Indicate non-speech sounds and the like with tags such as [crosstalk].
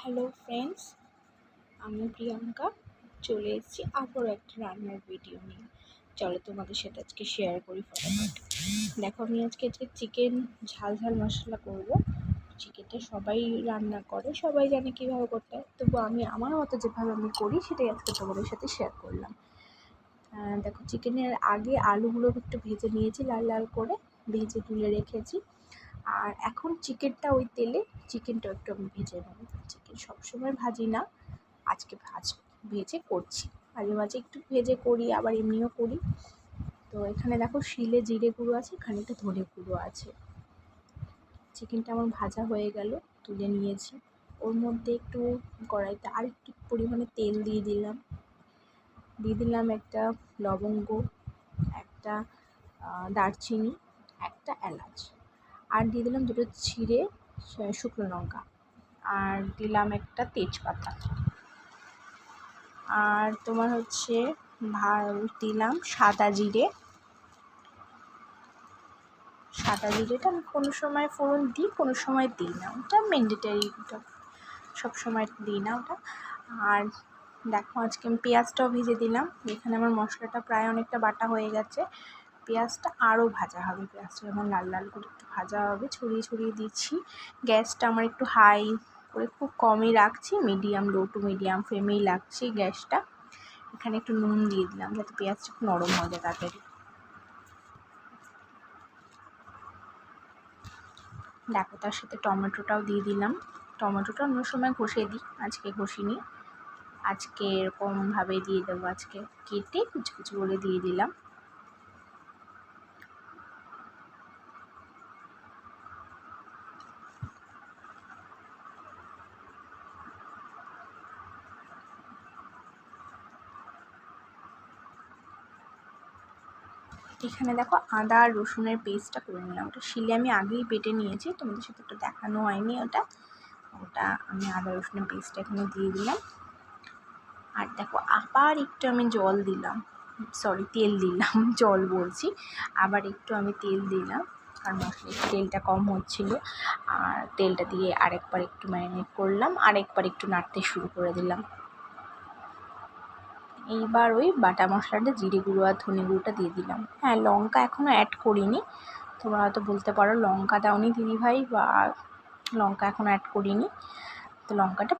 Hello friends আমি প্রিয়াঙ্কা। চলে এসেছি আবারও একটা রান্নার ভিডিও নিয়ে। চলো তোমাদের সাথে আজকে শেয়ার করি ফটাফট। দেখো, আমি আজকে আজকে চিকেন ঝাল ঝাল মশলা করব চিকেনটা সবাই রান্না করে, সবাই জানে কীভাবে করতে হয়। তবু আমি, আমার মতো যেভাবে আমি করি, সেটাই আজকে তোমাদের সাথে শেয়ার করলাম। দেখো চিকেনের আগে আলুগুলো একটু ভেজে নিয়েছি, লাল লাল করে ভেজে তুলে রেখেছি। আর এখন চিকেনটা ওই তেলে চিকেনটা একটু আমি ভেজে নেব। চিকেন সবসময় ভাজি না। আজকে ভাজ, ভেজে করছি। মাঝে মাঝে একটু ভেজে করি, আবার এমনিও করি। তো এখানে দেখো শিলে জিরে গুঁড়ো আছে এখানে একটা ধনে গুঁড়ো আছে। চিকেনটা আমার ভাজা হয়ে গেল, তুলে নিয়েছি। ওর মধ্যে একটু কড়াইতে আর একটু পরিমাণে তেল দিয়ে দিলাম। দিয়ে দিলাম একটা লবঙ্গ, একটা দারচিনি, একটা এলাচ। আর দিয়ে দিলাম দুটো ছিঁড়ে শুকনো লঙ্কা। আর দিলাম একটা তেজপাতা। আর তোমার হচ্ছে দিলাম সাদা জিরে। সাদা জিরেটা আমি কোনো সময় ফোড়ন দিই, কোনো সময় দিই না। ওটা ম্যান্ডেটারি সব সময় দিই না ওটা। আর দেখো আজকে আমি পেঁয়াজটাও ভেজে দিলাম। এখানে আমার মশলাটা প্রায় অনেকটা বাটা হয়ে গেছে। পেঁয়াজটা আরও ভাজা হবে। পেঁয়াজটা যেমন লাল লাল করে একটু ভাজা হবে, ছড়িয়ে ছড়িয়ে দিচ্ছি। গ্যাসটা আমার একটু হাই করে খুব কমই রাখছি মিডিয়াম লো টু মিডিয়াম ফ্লেমেই রাখছি গ্যাসটা। এখানে একটু নুন দিয়ে দিলাম যাতে পেঁয়াজটা একটু নরম হয়ে যায় তাড়াতাড়ি। দেখো, তার সাথে টমেটোটাও দিয়ে দিলাম। টমেটোটা অন্য সময় ঘষে দিই, আজকে ঘষিনি। আজকে এরকমভাবে দিয়ে দেবো, আজকে কেটে কুচি কুচি করে দিয়ে দিলাম। এখানে দেখো আদা আর রসুনের পেস্টটা করে নিলাম। ওটা শিলে আমি আগেই বেটে নিয়েছি, তোমাদের সাথে ওটা দেখানো হয়নি ওটা। ওটা আমি আদা রসুনের পেস্টটা এখানে দিয়ে দিলাম। আর দেখো আবার একটু আমি জল দিলাম। সরি তেল দিলাম, [laughs] জল বলছি। আবার একটু আমি তেল দিলাম, কারণ মশলা তেলটা কম হচ্ছিল। আর তেলটা দিয়ে আরেকবার একটু ম্যারিনেট করলাম, আরেকবার একটু নাড়তে শুরু করে দিলাম। এইবার ওই বাটা মশলাটা জিরে গুঁড়ো আর ধনে গুঁড়োটা দিয়ে দিলাম। হ্যাঁ লঙ্কা এখনও অ্যাড করিনি। তোমরা হয়তো বলতে পারো, লঙ্কা দাওনি দিদিভাই বা লঙ্কা এখনও অ্যাড করিনি। তো লঙ্কাটা